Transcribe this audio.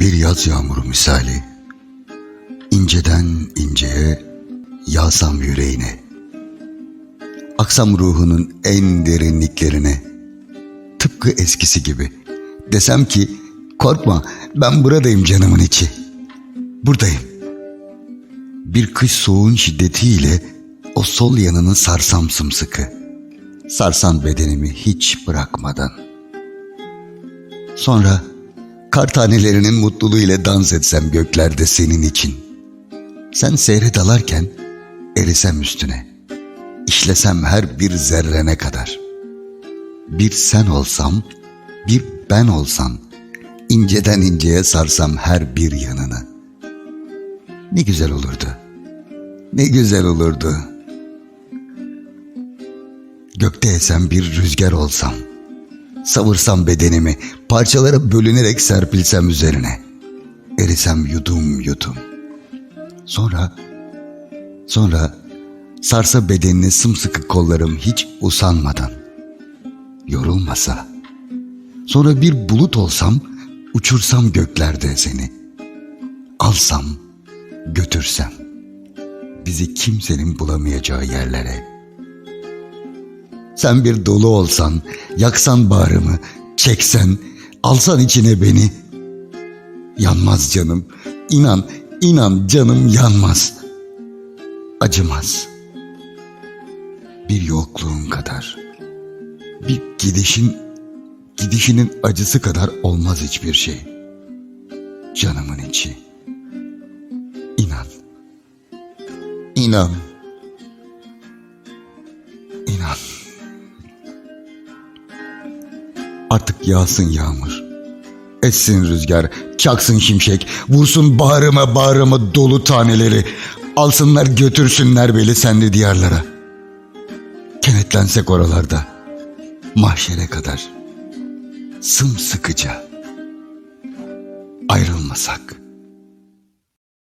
Bir yaz yağmuru misali. İnceden inceye yağsam yüreğine. Aksam ruhunun en derinliklerine. Tıpkı eskisi gibi. Desem ki korkma ben buradayım canımın içi. Buradayım. Bir kış soğuğun şiddetiyle O sol yanını sarsam sımsıkı. Sarsan bedenimi hiç bırakmadan. Sonra kar tanelerinin mutluluğuyla dans etsem göklerde senin için. Sen seyre dalarken erisem üstüne. işlesem her bir zerrene kadar. Bir sen olsam, bir ben olsan, inceden inceye sarsam her bir yanını. Ne güzel olurdu. Ne güzel olurdu. Gökte esen bir rüzgar olsam.'' Savursam bedenimi, parçalara bölünerek serpilsem üzerine. Erisem yudum yudum. Sonra, sonra sarsa bedenini sımsıkı kollarım hiç usanmadan. Yorulmasa. Sonra bir bulut olsam, uçursam göklerde seni. Alsam, götürsem. Bizi kimsenin bulamayacağı yerlere.'' Sen bir dolu olsan, yaksan bağrımı, çeksen, alsan içine beni. Yanmaz canım, inan, inan canım yanmaz. Acımaz. Bir yokluğun kadar, bir gidişin, gidişinin acısı kadar olmaz hiçbir şey. Canımın içi. İnan. İnan. İnan. Artık yağsın yağmur. Essin rüzgar, çaksın şimşek, vursun bağrıma bağrıma dolu taneleri. Alsınlar götürsünler beni senli diyarlara. Kenetlensek oralarda, mahşere kadar. Sımsıkıca. Ayrılmasak.